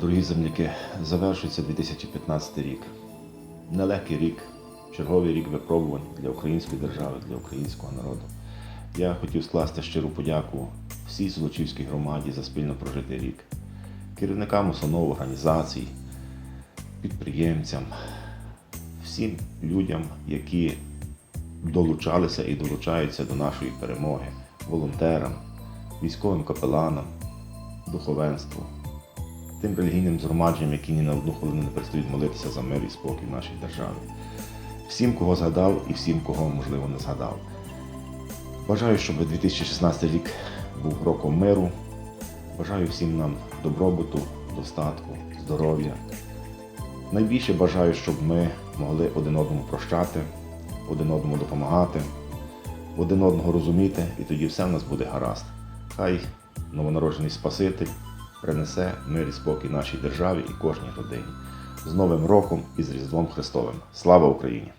земляки, завершується 2015 рік. Нелегкий рік, черговий рік випробувань для української держави, для українського народу. Я хотів скласти щиру подяку всій Золочівській громаді за спільно прожитий рік, керівникам установ, організацій, підприємцям, всім людям, які долучалися і долучаються до нашої перемоги, волонтерам, військовим капеланам, духовенству, тим релігійним згромадженням, які ні на одну хвилину не перестають молитися за мир і спокій в нашій державі. Всім, кого згадав, і всім, кого можливо не згадав. Бажаю, щоб 2016 рік був роком миру. Бажаю всім нам добробуту, достатку, здоров'я. Найбільше бажаю, щоб ми могли один одному прощати, один одному допомагати, один одного розуміти, і тоді все в нас буде гаразд. Хай новонароджений Спаситель принесе мир і спокій нашій державі і кожній родині. З Новим роком і з Різдвом Христовим. Слава Україні!